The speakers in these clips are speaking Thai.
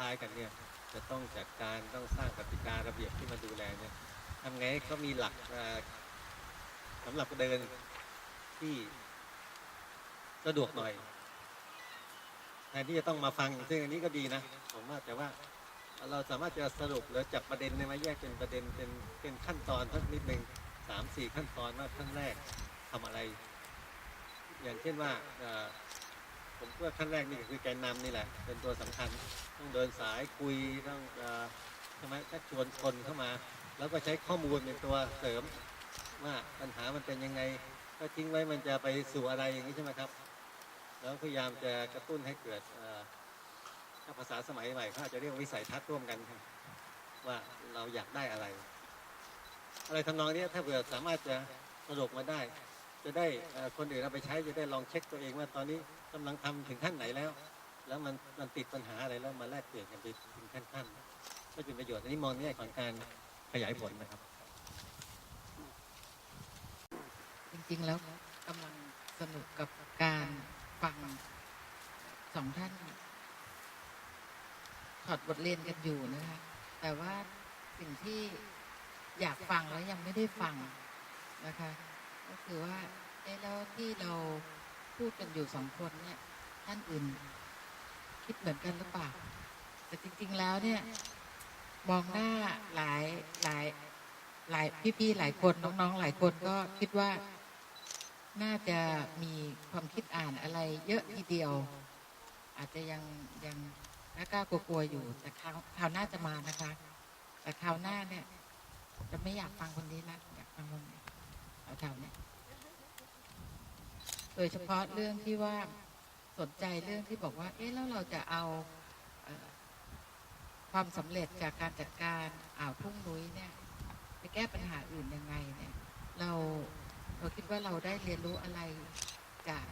ล้ายๆกันเนี่ยจะต้องจัดการต้องสร้างกติการะเบียบที่มาดูแลเนี่ยทำไงให้เขามีหลักสำหรับเดินที่สะดวกหน่อยแทนที่จะต้องมาฟังซึ่งอันนี้ก็ดีนะผมว่าแต่ว่าเราสามารถจะสรุปหรือจับประเด็นเนี่ยมาแยกเป็นประเด็นเป็นเป็นขั้นตอนสักนิดหนึ่งสามสี่ขั้นตอนว่าขั้นแรกทำอะไร อย่างเช่นว่า ผมคิดว่าขั้นแรกนี่ก็คือแกนนำนี่แหละ เป็นตัวสำคัญ ต้องเดินสายคุยต้องเอ่อใช่ไหมชักชวนคนเข้ามา แล้วก็ใช้ข้อมูลเป็นตัวเสริม ว่าปัญหามันเป็นยังไง ก็ทิ้งไว้มันจะไปสู่อะไรอย่างนี้ใช่ไหมครับ แล้วพยายามจะกระตุ้นให้เกิดถ้าภาษาสมัยใหม่เขาอาจจะเรียกวิสัยทัศน์ร่วมกันว่าเราอยากได้อะไร อะไรทำนองนี้ถ้าเผื่อสามารถจะสรุปมาได้ จะได้คนอื่นเอาไปใช้จะได้ลองเช็คตัวเองว่าตอนนี้ กำลังทำถึงขั้นไหนแล้ว แล้วมันมันติดปัญหาอะไรแล้วมาแลกเปลี่ยนกันไปถึงขั้นขั้นๆก็เป็นประโยชน์อันนี้มองในแง่ของการขยายผลนะครับ จริงๆแล้วกำลังสนุกกับการฟังสองท่านถอดบทเรียนกันอยู่นะคะแต่ว่าสิ่งที่อยากฟังแล้วยังไม่ได้ฟังนะคะ ก็คือว่าแล้วที่เรา พูดกันอยู่สองคนเนี่ยท่านอื่น คิดเหมือนกันหรือเปล่า แต่จริง ๆแล้วเนี่ย มองหน้าหลายหลายหลายพี่ๆหลายคนน้องๆหลายคนก็คิดว่าน่าจะมีความคิดอ่านอะไรเยอะทีเดียว อาจจะยังยังน่ากล้ากลัวๆอยู่ แต่คราวคราวหน้าจะมานะคะ แต่คราวหน้าเนี่ย จะไม่อยากฟังคนนี้ละอยากฟังคนนี้แถวๆเนี้ย โดยเฉพาะเรื่องที่ว่าสนใจเรื่องที่บอกว่า เอ๊ะแล้วเราจะเอาความสำเร็จจากการจัดการอ่าวทุ่งนุ้ยเนี่ยไปแก้ปัญหาอื่นยังไงเนี่ยเราเราคิดว่าเราได้เรียนรู้อะไรจาก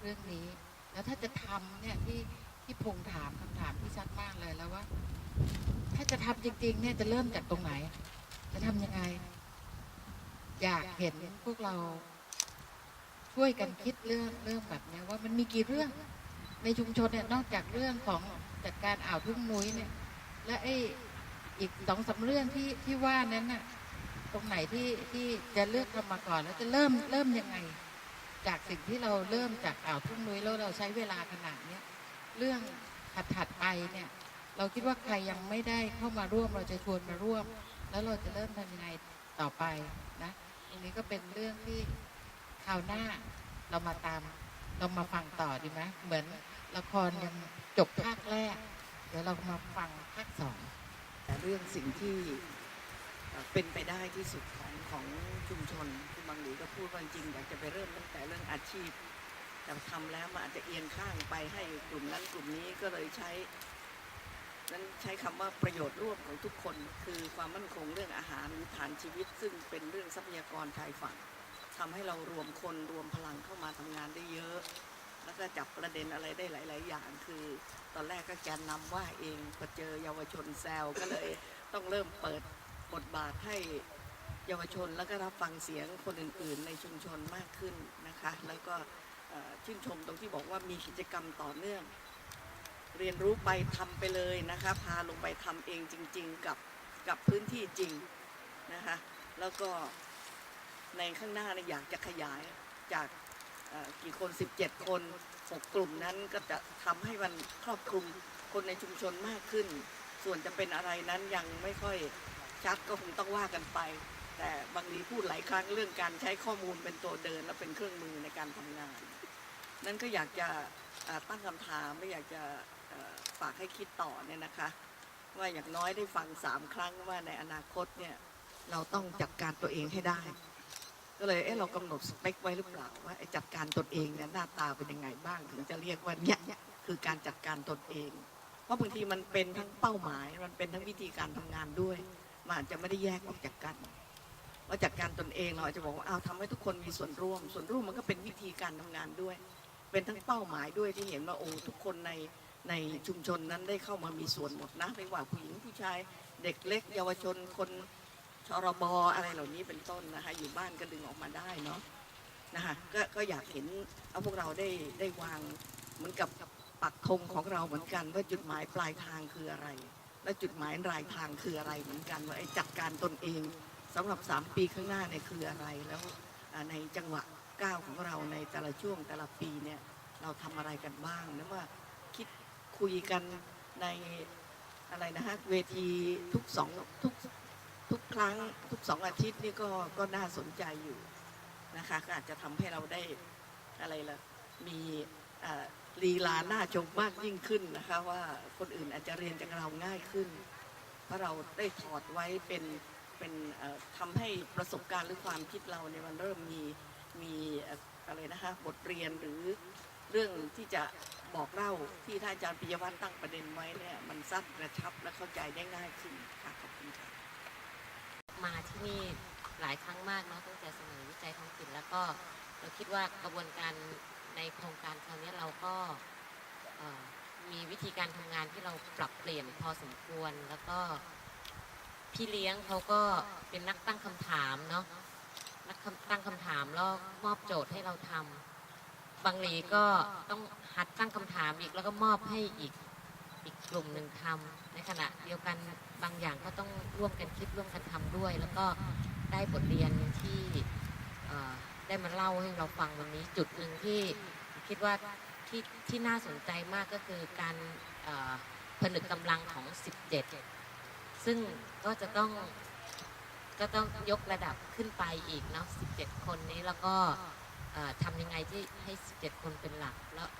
เรื่องนี้ แล้วถ้าจะทำเนี่ยที่ที่พงถามคำถามที่ชัดมากเลยแล้วว่า ถ้าจะทำจริง ๆ เนี่ยจะเริ่มจากตรงไหน จะทำยังไง อยากเห็นพวกเรา ช่วยกันคิดเรื่องเรื่องแบบนี้ว่ามันมีกี่เรื่องในชุมชนเนี่ยนอกจากเรื่องของจัดการอ่าวทุ่งนุ้ยเนี่ย และไอ้อีกสองสามเรื่องที่ที่ว่านั้นน่ะตรงไหนที่ที่จะเลือกทำมาก่อน แล้วจะเริ่มเริ่มยังไง จากสิ่งที่เราเริ่มจากอ่าวทุ่งนุ้ยแล้วเราใช้เวลาขนาดเนี้ยเรื่องถัดถัดไปเนี่ย เราคิดว่าใครยังไม่ได้เข้ามาร่วมเราจะชวนมาร่วม แล้วเราจะเริ่มทำยังไงต่อไปนะตรงนี้ก็เป็นเรื่องที่ คราวหน้าเรามาตาม เรามาฟังต่อดีไหมเหมือนละครยังจบภาคแรก เดี๋ยวเรามาฟังภาคสองแต่เรื่องสิ่งที่เป็นไปได้ที่สุดของของชุมชนคือบางหลีก็พูดว่าจริงอยากจะไปเริ่มตั้งแต่เรื่องอาชีพแต่ทำแล้วมันอาจจะเอียงข้างไปให้กลุ่มนั้นกลุ่มนี้ก็เลยใช้นั้นใช้คำว่าประโยชน์ร่วมของทุกคน คือความมั่นคงเรื่องอาหารหรือฐานชีวิต ซึ่งเป็นเรื่องทรัพยากรชายฝั่ง ทำให้เรารวมคนรวมพลังเข้ามาทำงานได้เยอะ แล้วก็จับประเด็นอะไรได้หลาย ๆ อย่างคือ ตอนแรกก็แกนนำว่าเองพอเจอเยาวชนแซวก็เลยต้องเริ่มเปิดบทบาทให้เยาวชนแล้วก็รับฟังเสียงคนอื่น ๆ ในชุมชนมากขึ้นนะคะ แล้วก็ชื่นชมตรงที่บอกว่ามีกิจกรรมต่อเนื่อง เรียนรู้ไปทำไปเลยนะคะ พาลงไปทำเองจริง ๆ กับกับพื้นที่จริงนะคะ แล้วก็ ในข้างหน้าเนี่ยอยากจะขยายจากเอ่อกี่คน 17 คน 6 กลุ่มนั้นก็จะทำให้มันครอบคลุมคนในชุมชนมากขึ้น ส่วนจะเป็นอะไรนั้นยังไม่ค่อยชัดก็คงต้องว่ากันไป แต่บางทีพูดหลายครั้งเรื่องการใช้ข้อมูลเป็นตัวเดิน และเป็นเครื่องมือในการทำงาน นั้นก็อยากจะตั้งคำถามไม่อยากจะฝากให้คิดต่อเนี่ยนะคะ ว่าอย่างน้อยได้ฟังสามครั้งว่าในอนาคตเนี่ยเราต้องจัดการตัวเองให้ได้ ก็เลยเอ๊ะเรากำหนดสเปคไว้หรือเปล่าว่าจัดการตนเองเนี่ยหน้าตาเป็นยังไงบ้าง ถึงจะเรียกว่าเนี่ยเนี่ยคือการจัดการตนเอง เพราะบางทีมันเป็นทั้งเป้าหมาย มันเป็นทั้งวิธีการทำงานด้วยมันอาจจะไม่ได้แยกออกจากกันว่าจัดการตนเองเราอาจจะบอกว่าเอาทำให้ทุกคนมีส่วนร่วม ส่วนร่วมมันก็เป็นวิธีการทำงานด้วย เป็นทั้งเป้าหมายด้วยที่เห็นว่าโอ้ทุกคนในในชุมชนนั้นได้เข้ามามีส่วนหมดนะไม่ว่าผู้หญิงผู้ชาย เด็กเล็ก เยาวชนคน ชรบอะไรเหล่านี้เป็นต้นนะคะ อยู่บ้านก็ดึงออกมาได้เนาะนะคะก็ก็อยากเห็นเอาพวกเราได้ได้วางเหมือนกับปักธงของเราเหมือนกัน ว่าจุดหมายปลายทางคืออะไร และจุดหมายปลายทางคืออะไรเหมือนกันว่าไอ้จัดการตนเองสำหรับ 3 ปีข้างหน้าเนี่ยคืออะไรแล้วในจังหวะก้าวของเราในแต่ละช่วงแต่ละปีเนี่ยเราทำอะไรกันบ้างแล้วว่าคิดคุยกันในอะไรนะฮะเวทีทุกสองทุก ทุกครั้งทุกสองอาทิตย์นี่ก็ก็น่าสนใจอยู่นะคะก็อาจจะทำให้เราได้อะไรละมีลีลาหน้าชมมากยิ่งขึ้นนะคะว่าคนอื่นอาจจะเรียนจากเราง่ายขึ้น เพราะเราได้ถอดไว้เป็นเป็นทำให้ประสบการณ์หรือความคิดเราเนี่ยมันเริ่มมีมีเอ่ออะไรนะคะบทเรียนหรือเรื่องที่จะบอกเล่าที่ท่านอาจารย์ปิยวัฒน์ตั้งประเด็นไว้เนี่ยมันสั้นกระชับและเข้าใจได้ง่ายขึ้นค่ะขอบคุณค่ะ มาที่นี่หลายครั้งมากเนาะตั้งแต่เสนอวิจัยท้องถิ่นแล้วก็เราคิดว่ากระบวนการในโครงการคราวนี้เราก็มีวิธีการทำงานที่เราปรับเปลี่ยนพอสมควรแล้วก็พี่เลี้ยงเขาก็เป็นนักตั้งคำถามเนาะนักตั้งคำถามแล้วมอบโจทย์ให้เราทำบางหลีก็ต้องหัดตั้งคำถามอีกแล้วก็มอบให้อีกอีกกลุ่มหนึ่งทำในขณะเดียวกัน บางอย่างก็ต้องร่วมกันคิดร่วมกันทำด้วย แล้วก็ได้บทเรียนที่ได้มาเล่าให้เราฟังวันนี้จุดหนึ่งที่คิดว่าที่ที่น่าสนใจมากก็คือการผนึกกำลังของ 17 ซึ่งก็จะต้องก็ต้องยกระดับขึ้นไปอีกเนาะ 17 คนนี้แล้วก็ทำยังไงที่ให้ 17 คนเป็นหลัก แล้ว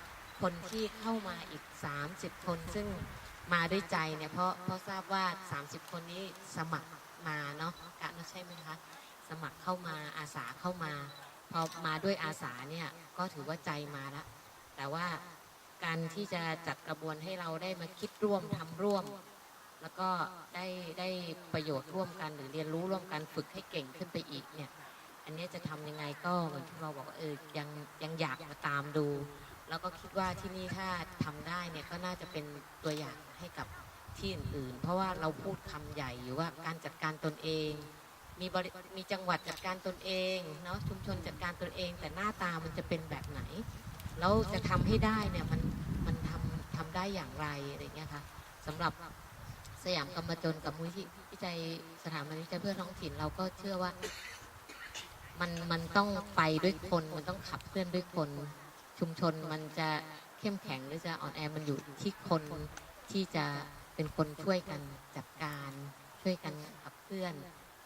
คนที่เข้ามาอีก 30 คนซึ่ง มาด้วยใจเนี่ยเพราะเพราะทราบว่า 30 คนนี้สมัครมาเนาะกะนะใช่ไหมคะ สมัครเข้ามาอาสาเข้ามา พอมาด้วยอาสาเนี่ยก็ถือว่าใจมาละ แต่ว่าการที่จะจัดกระบวนให้เราได้มาคิดร่วมทำร่วม แล้วก็ได้ได้ประโยชน์ร่วมกันหรือเรียนรู้ร่วมกันฝึกให้เก่งขึ้นไปอีกเนี่ยอันนี้จะทำยังไงก็เหมือนที่เราบอกว่าเออยังยังอยากมาตามดู แล้วก็คิดว่าที่นี่ถ้าทำได้เนี่ยก็น่าจะเป็นตัวอย่างให้กับที่อื่นๆ เพราะว่าเราพูดคำใหญ่อยู่ว่าการจัดการตนเอง มีบริมีจังหวัดจัดการตนเองเนาะชุมชนจัดการตนเอง แต่หน้าตามันจะเป็นแบบไหน แล้วจะทำให้ได้เนี่ยมันมันทำทำได้อย่างไรอะไรเงี้ยค่ะสำหรับสยามกรรมจนกับมูลที่วิจัยสถาบันวิจัยเพื่อท้องถิ่นเราก็เชื่อว่า มันมันต้องไปด้วยคนมันต้องขับเคลื่อนด้วยคน ชุมชนมันจะเข้มแข็งหรือจะอ่อนแอมันอยู่ที่คนที่จะเป็นคนช่วยกันจัดการ ช่วยกันขับเคลื่อน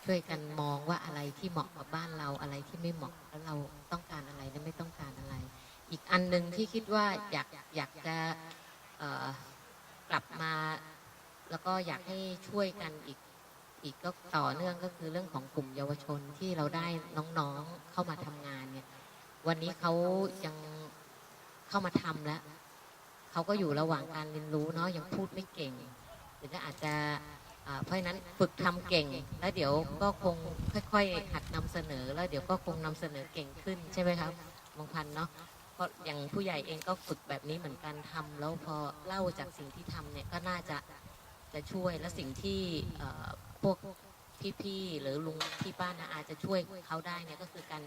ช่วยกันมองว่าอะไรที่เหมาะกับบ้านเราอะไรที่ไม่เหมาะแล้วเราต้องการอะไรและไม่ต้องการอะไร อีกอันหนึ่งที่คิดว่าอยากอยากจะกลับมา แล้วก็อยากให้ช่วยกันอีกอีกก็ต่อเนื่องก็คือเรื่องของกลุ่มเยาวชนที่เราได้น้องๆเข้ามาทำงานเนี่ยวันนี้เขายัง เข้ามาทำแล้วเขาก็อยู่ระหว่างการเรียนรู้เนาะยังพูดไม่เก่งหรือก็อาจจะเพราะนั้นฝึกทำเก่ง แล้วเดี๋ยวก็คงค่อยๆ หัดนำเสนอ แล้วเดี๋ยวก็คงนำเสนอเก่งขึ้นใช่ไหมครับบางพันเนาะเพราะอย่างผู้ใหญ่เองก็ฝึกแบบนี้เหมือนกันทำแล้วพอเล่าจากสิ่งที่ทำเนี่ยก็น่าจะจะช่วยและสิ่งที่พวกพี่ๆหรือลุงที่บ้านนะอาจจะช่วยเขาได้เนี่ยก็คือการ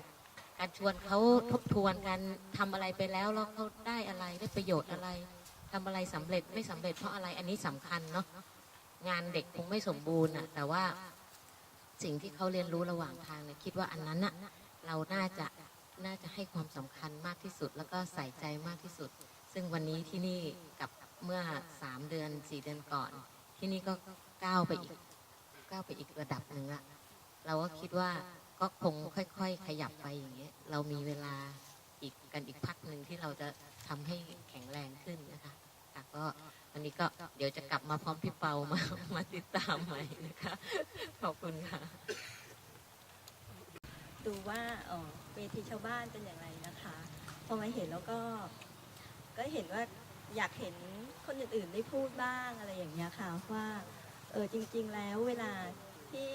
การชวนเขาทบทวนการทำอะไรไปแล้วแล้วเขาได้อะไรได้ประโยชน์อะไรทำอะไรสำเร็จไม่สำเร็จเพราะอะไรอันนี้สำคัญเนาะงานเด็กคงไม่สมบูรณ์อะแต่ว่าสิ่งที่เขาเรียนรู้ระหว่างทางเนี่ยคิดว่าอันนั้นอะเราน่าจะน่าจะให้ความสำคัญมากที่สุด แล้วก็ใส่ใจมากที่สุด ซึ่งวันนี้ที่นี่กับเมื่อสามเดือนสี่เดือนก่อน ที่นี่ก็ก้าวไปอีกก้าวไปอีกระดับหนึ่งละเราก็คิดว่า ก็คงค่อย ๆ ขยับไปอย่างเงี้ย เรามีเวลาอีกกันอีกพักหนึ่งที่เราจะทำให้แข็งแรงขึ้นนะคะค่ะก็วันนี้ก็เดี๋ยวจะกลับมาพร้อมพี่เปามามาติดตามใหม่นะคะ ขอบคุณค่ะ ดูว่าเอ่อเวทีชาวบ้านเป็นอย่างไรนะคะพอมาเห็นแล้วก็ ก็เห็นว่าอยากเห็นคนอื่นๆได้พูดบ้างอะไรอย่างเงี้ยค่ะว่าเออจริง ๆ แล้วเวลาที่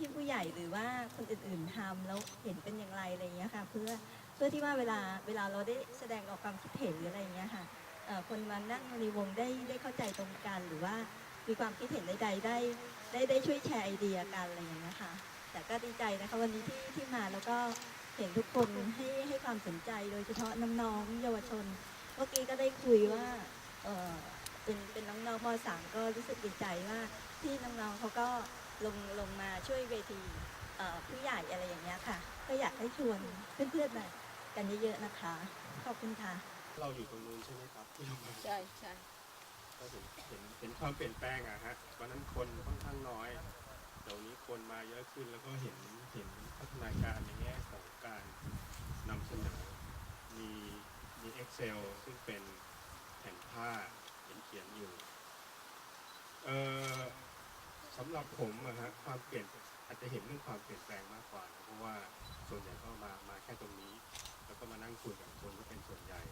ที่ผู้ใหญ่หรือว่าคนอื่นๆทำแล้วเห็นเป็นอย่างไรอะไรอย่างเงี้ยค่ะ เพื่อเพื่อที่ว่าเวลาเวลาเราได้แสดงออกความคิดเห็นหรืออะไรอย่างเงี้ยค่ะคนมานั่งในวงได้ได้เข้าใจตรงกันหรือว่ามีความคิดเห็นใดๆได้ได้ได้ช่วยแชร์ไอเดียกันอะไรอย่างเงี้ยค่ะแต่ก็ดีใจนะคะวันนี้ที่ที่มาแล้วก็เห็นทุกคนให้ให้ความสนใจโดยเฉพาะน้องๆเยาวชน เมื่อกี้ก็ได้คุยว่าเออเป็นเป็นน้องๆมสามก็รู้สึกดีใจว่าที่น้องๆเขาก็ ลงลงมาช่วยเวทีเอ่อผู้ใหญ่อะไรอย่างเงี้ยค่ะ ก็อยากให้ชวนเพื่อนๆมากันเยอะๆนะคะ ขอบคุณค่ะ เราอยู่ตรงนู้นใช่ไหมครับที่เรามาใช่ใช่ก็เห็นเห็นเห็นความเปลี่ยนแปลงอะฮะวันนั้นคนค่อนข้างน้อยเดี๋ยวนี้คนมาเยอะขึ้นแล้วก็เห็นเห็นพัฒนาการในแง่ของการนำเสนอมีมี Excel ซึ่งเป็นแผ่นผ้าเขียนเขียนๆอยู่เอ่อ สำหรับผมอะฮะความเปลี่ยนอาจจะเห็นเรื่องความเปลี่ยนแปลงมากกว่านะเพราะว่าส่วนใหญ่ก็มามาแค่ตรงนี้ แล้วก็มานั่งคุยกับคนก็เป็นส่วนใหญ่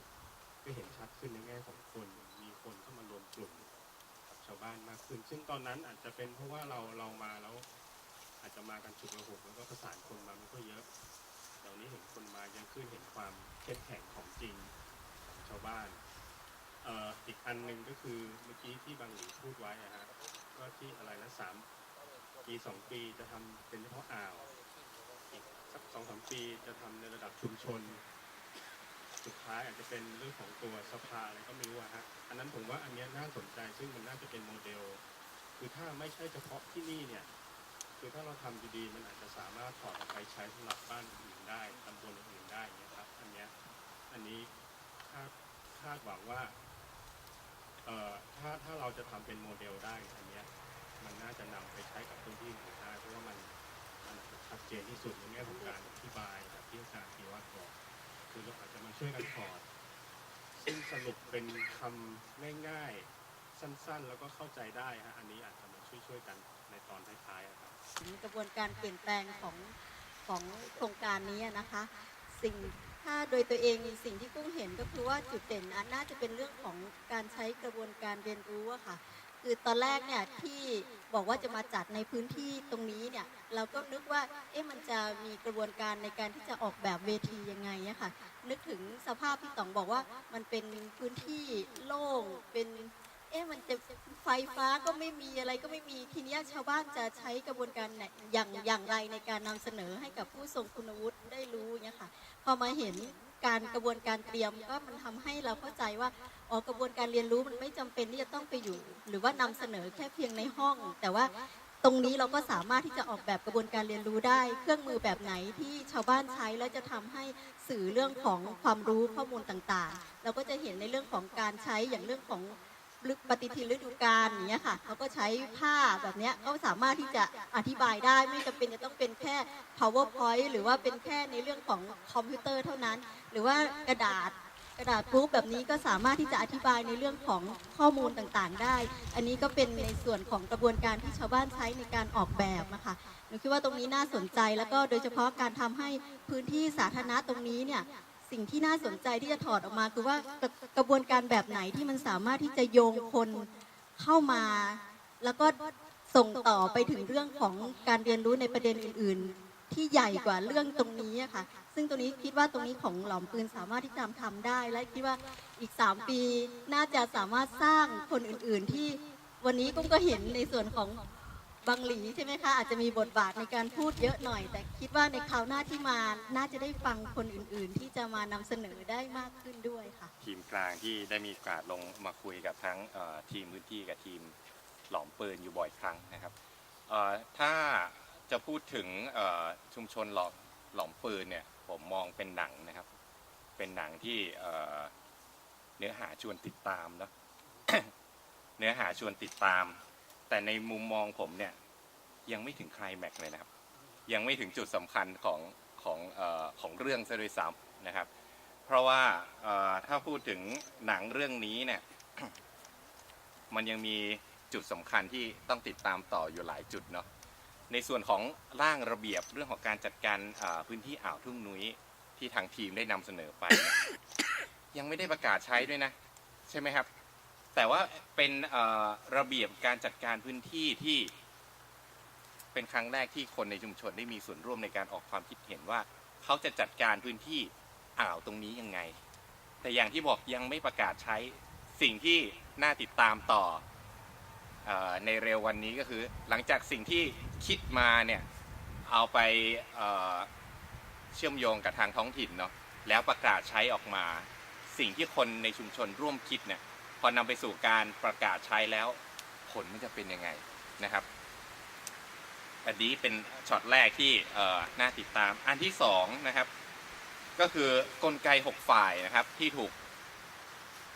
ก็เห็นชัดขึ้นในแง่ของคนมีคนเข้ามารวมกลุ่มกับชาวบ้านมากขึ้น ซึ่งตอนนั้นอาจจะเป็นเพราะว่าเราเรามาแล้ว อาจจะมากันฉุกระหุกแล้วก็ประสานคนมาไม่ค่อยเยอะเดี๋ยวนี้เห็นคนมาเยอะขึ้นเห็นความเข้มแข็งของจริงของชาวบ้านอ,อ,อีกอันหนึ่งก็คือเมื่อกี้ที่บางหลีพูดไว้อะฮะ ก็ที่อะไรนะสามปีสองปีจะทำเป็นเฉพาะอ่าวอีกสักสองสามปีจะทำในระดับชุมชน สุดท้ายอาจจะเป็นเรื่องของตัวสภาอะไรก็ไม่รู้อะฮะอันนั้นผมว่าอันเนี้ยน่าสนใจซึ่งมันน่าจะเป็นโมเดล คือถ้าไม่ใช่เฉพาะที่นี่เนี่ยคือถ้าเราทำดีๆมันอาจจะสามารถถอดออกไปใช้สำหรับบ้านอื่นได้ตำบลอื่นได้อย่างเงี้ยครับอันเนี้ยอันนี้คาดคาดหวังว่า เอ่อถ้าถ้าเราจะทำเป็นโมเดลได้อันเนี้ยมันน่าจะนำไปใช้กับพื้นที่อื่นได้เพราะว่ามันมันชัดเจนที่สุดในแง่ของการอธิบายแบบที่อาจารย์ธีวัตรบอกคือเราอาจจะมาช่วยกันถอดซึ่งสรุปเป็นคำง่ายๆ สั้นๆ แล้วก็เข้าใจได้ฮะอันนี้อาจจะมาช่วยๆกันในตอนท้ายๆอะครับ ถึงกระบวนการเปลี่ยนแปลงของของโครงการนี้นะคะ สิ่ง ถ้าโดยตัวเองสิ่งที่กุ้งเห็นก็คือว่าจุดเด่นอันน่าจะเป็นเรื่องของการใช้กระบวนการเรียนรู้อะค่ะ คือตอนแรกเนี่ยที่บอกว่าจะมาจัดในพื้นที่ตรงนี้เนี่ยเราก็นึกว่าเอ๊ะมันจะมีกระบวนการในการที่จะออกแบบเวทียังไงอะค่ะ นึกถึงสภาพที่ต๋องบอกว่ามันเป็นพื้นที่โล่งเป็น เอ๊ะมันจะไฟฟ้าก็ไม่มีอะไรก็ไม่มีทีนี้ชาวบ้านจะใช้กระบวนการไหนอย่างอย่างไรในการนำเสนอให้กับผู้ทรงคุณวุฒิได้รู้เนี่ยค่ะพอมาเห็นการกระบวนการเตรียมก็มันทำให้เราเข้าใจว่าอ๋อกระบวนการเรียนรู้มันไม่จำเป็นที่จะต้องไปอยู่ หรือว่านำเสนอแค่เพียงในห้อง แต่ว่าตรงนี้เราก็สามารถที่จะออกแบบกระบวนการเรียนรู้ได้ เครื่องมือแบบไหนที่ชาวบ้านใช้แล้วจะทำให้สื่อเรื่องของความรู้ข้อมูลต่างๆ เราก็จะเห็นในเรื่องของการใช้อย่างเรื่องของ ปฏิทินฤดูกาลอย่างเงี้ยค่ะเขาก็ใช้ผ้าแบบเนี้ยก็สามารถที่จะอธิบายได้ไม่จำเป็นจะต้องเป็นแค่ powerpoint หรือว่าเป็นแค่ในเรื่องของคอมพิวเตอร์เท่านั้น หรือว่ากระดาษกระดาษรูปแบบนี้ก็สามารถที่จะอธิบายในเรื่องของข้อมูลต่างๆ ได้ อันนี้ก็เป็นในส่วนของกระบวนการที่ชาวบ้านใช้ในการออกแบบนะคะหนูคิดว่าตรงนี้น่าสนใจแล้วก็โดยเฉพาะการทำให้พื้นที่สาธารณะตรงนี้เนี่ย สิ่งที่น่าสนใจที่จะถอดออกมาคือว่ากระกระบวนการแบบไหนที่มันสามารถที่จะโยงคนเข้ามา แล้วก็ส่งต่อไปถึงเรื่องของการเรียนรู้ในประเด็นอื่น ๆ ที่ใหญ่กว่าเรื่องตรงนี้อะค่ะ ซึ่งตรงนี้คิดว่าตรงนี้ของหลอมปืนสามารถที่จะทำได้ และคิดว่าอีก 3 ปีน่าจะสามารถสร้างคนอื่น ๆ ที่วันนี้กุ้งก็เห็นในส่วนของ บางหลีใช่ไหมคะอาจจะมีบทบาทในการพูดเยอะหน่อย แต่คิดว่าในคราวหน้าที่มาน่าจะได้ฟังคนอื่นๆ ที่จะมานำเสนอได้มากขึ้นด้วยค่ะ ทีมกลางที่ได้มีโอกาสลงมาคุยกับทั้งทีมพื้นที่กับทีมหลอมปืนอยู่บ่อยครั้งนะครับถ้าจะพูดถึงชุมชนหลอมหลอมปืนเนี่ยผมมองเป็นหนังนะครับ เป็นหนังที่เนื้อหาชวนติดตามนะเนื้อหาชวนติดตาม แต่ในมุมมองผมเนี่ยยังไม่ถึงไคลแม็กเลยนะครับ ยังไม่ถึงจุดสำคัญของของอของเรื่องซะด้วยซ้ำนะครับ เพราะว่าถ้าพูดถึงหนังเรื่องนี้เนี่ยมันยังมีจุดสำคัญที่ต้องติดตามต่ออยู่หลายจุดเนาะในส่วนของร่างระเบียบเรื่องของการจัดการพื้นที่อ่าวทุ่งนุ้ยที่ทางทีมได้นำเสนอไป ยังไม่ได้ประกาศใช้ด้วยนะ ใช่ไหมครับ แต่ว่าเป็นระเบียบการจัดการพื้นที่ที่เป็นครั้งแรกที่คนในชุมชนได้มีส่วนร่วมในการออกความคิดเห็นว่า เขาจะจัดการพื้นที่อ่าวตรงนี้ยังไง แต่อย่างที่บอกยังไม่ประกาศใช้สิ่งที่น่าติดตามต่ออในเร็ววันนี้ก็คือ หลังจากสิ่งที่คิดมาเนี่ยเอาไปเเชื่อมโยงกับทางท้องถิ่นเนาะแล้วประกาศใช้ออกมา สิ่งที่คนในชุมชนร่วมคิดเนี่ย พอนำไปสู่การประกาศใช้แล้ว ผลมันจะเป็นยังไงนะครับ อันนี้เป็นช็อตแรกที่น่าติดตามอันที่สองนะครับ ก็คือกลไก 6 ฝ่ายนะครับที่ถูก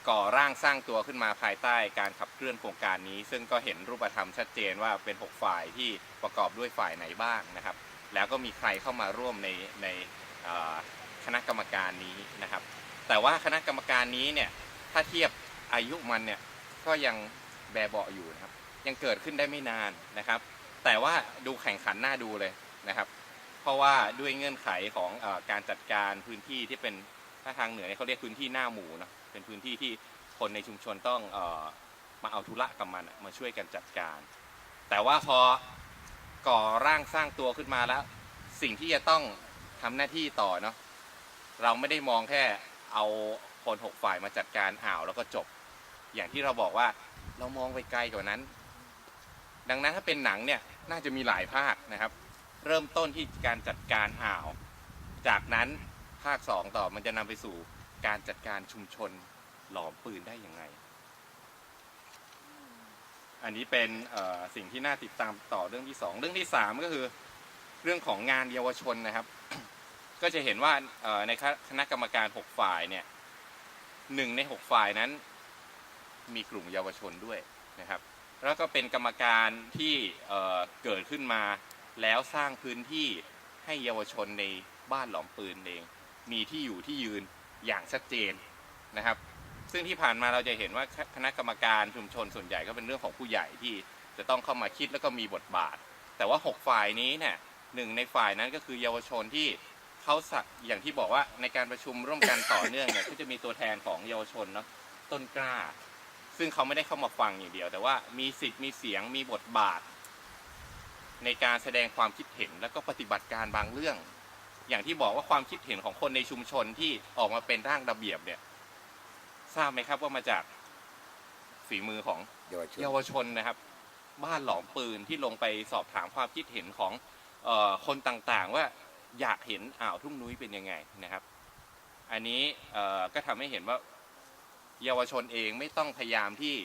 ก่อร่างสร้างตัวขึ้นมาภายใต้การขับเคลื่อนโครงการนี้ ซึ่งก็เห็นรูปธรรมชัดเจนว่าเป็น 6 ฝ่ายที่ประกอบด้วยฝ่ายไหนบ้างนะครับ แล้วก็มีใครเข้ามาร่วมในในคณะกรรมการนี้นะครับ แต่ว่าคณะกรรมการนี้เนี่ยถ้าเทียบ อายุมันเนี่ยก็ยังแบเบาะอยู่นะครับ ยังเกิดขึ้นได้ไม่นานนะครับ แต่ว่าดูแข่งขันน่าดูเลยนะครับ เพราะว่าด้วยเงื่อนไขของอการจัดการพื้นที่ที่เป็นถ้าทางเหนือเนี่ยเขาเรียกพื้นที่หน้าหมู่เนาะเป็นพื้นที่ที่คนในชุมชนต้องออมาเอาธุระกับมันมาช่วยกันจัดการ แต่ว่าพอก่อร่างสร้างตัวขึ้นมาแล้ว สิ่งที่จะต้องทำหน้าที่ต่อเนาะเราไม่ได้มองแค่เอาคนหกฝ่ายมาจัดการอ่าวแล้วก็จบ อย่างที่เราบอกว่าเรามองไปไกลกว่านั้น ดังนั้นถ้าเป็นหนังเนี่ยน่าจะมีหลายภาคนะครับ เริ่มต้นที่การจัดการอ่าว จากนั้นภาคสองต่อมันจะนำไปสู่การจัดการชุมชนหลอมปืนได้ยังไงอันนี้เป็นสิ่งที่น่าติดตามต่อเรื่องที่สองเรื่องที่สามก็คือเรื่องของงานเยาวชนนะครับ ก็จะเห็นว่าในคณะกรรมการหกฝ่ายเนี่ยหนึ่งในหกฝ่ายนั้น มีกลุ่มเยาวชนด้วยนะครับ แล้วก็เป็นกรรมการที่เเกิดขึ้นมา แล้วสร้างพื้นที่ให้เยาวชนในบ้านหลอมปืนเอง มีที่อยู่ที่ยืนอย่างชัดเจนนะครับ ซึ่งที่ผ่านมาเราจะเห็นว่าคคณะกรรมการชุมชนส่วนใหญ่ก็เป็นเรื่องของผู้ใหญ่ที่จะต้องเข้ามาคิดแล้วก็มีบทบาท แต่ว่า 6 ฝ่ายนี้เนี่ยหนึ่งในฝ่ายนั้นก็คือเยาวชนที่เขาสักอย่างที่บอกว่าในการประชุมร่วมกันต่อเนื่องเนี่ยก็จะมีตัวแทนของเยาวชนเนาะต้นกล้า ซึ่งเขาไม่ได้เข้ามาฟังอย่างเดียว แต่ว่ามีสิทธิ์มีเสียงมีบทบาท ในการแสดงความคิดเห็นแล้วก็ปฏิบัติการบางเรื่อง อย่างที่บอกว่าความคิดเห็นของคนในชุมชนที่ออกมาเป็นร่างระเบียบเนี่ย ทราบไหมครับว่ามาจากฝีมือของเยาวชนวชนนะครับ บ้านหลอมปืนที่ลงไปสอบถามความคิดเห็นของออคนต่างๆ ว่าอยากเห็นอ่าวทุ่งนุ้ยเป็นยังไงนะครับ อันนี้ก็ทำให้เห็นว่า เยาวชนเองไม่ต้องพยายามที่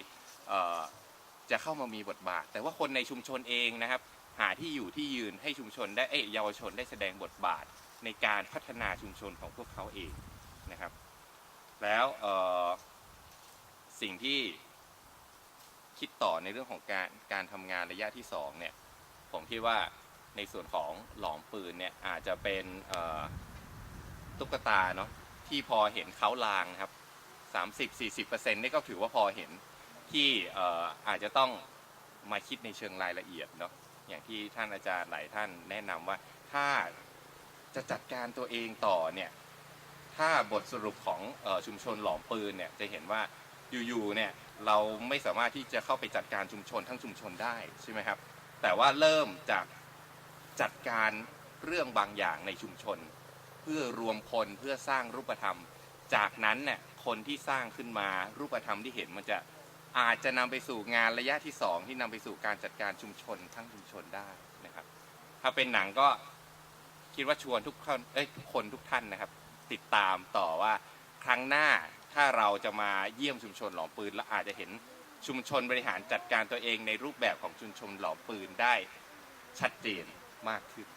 จะเข้ามามีบทบาท แต่ว่าคนในชุมชนเองนะครับ หาที่อยู่ที่ยืนให้ชุมชนได้เอ้ยเยาวชนได้แสดงบทบาทในการพัฒนาชุมชนของพวกเขาเองนะครับ แล้วสิ่งที่คิดต่อในเรื่องของการการทำงานระยะที่สองเนี่ยผมคิดว่าในส่วนของหลอมปืนเนี่ยอาจจะเป็นตุ๊กตาเนาะที่พอเห็นเขาลางครับ 30-40%นี่ก็ถือว่าพอเห็นที่อาจจะต้องมาคิดในเชิงรายละเอียดเนาะอย่างที่ท่านอาจารย์หลายท่านแนะนำว่าถ้าจะจัดการตัวเองต่อเนี่ยถ้าบทสรุปของออชุมชนหลอมปืนเนี่ยจะเห็นว่าอยู่ๆเนี่ยเราไม่สามารถที่จะเข้าไปจัดการชุมชนทั้งชุมชนได้ใช่ไหมครับ แต่ว่าเริ่มจากจัดการเรื่องบางอย่างในชุมชน เพื่อรวมคนเพื่อสร้างรูปธรรม จากนั้นเนี่ย คนที่สร้างขึ้นมารูปธรรมที่เห็นมันจะอาจจะนำไปสู่งานระยะที่สองที่นำไปสู่การจัดการชุมชนทั้งชุมชนได้นะครับ ถ้าเป็นหนังก็คิดว่าชวนทุกคนเอ้ยทุกคนทุกท่านนะครับ ติดตามต่อว่าครั้งหน้าถ้าเราจะมาเยี่ยมชุมชนหลอมปืน แล้วอาจจะเห็นชุมชนบริหารจัดการตัวเองในรูปแบบของชุมชนหลอมปืนได้ชัดเจนมากขึ้น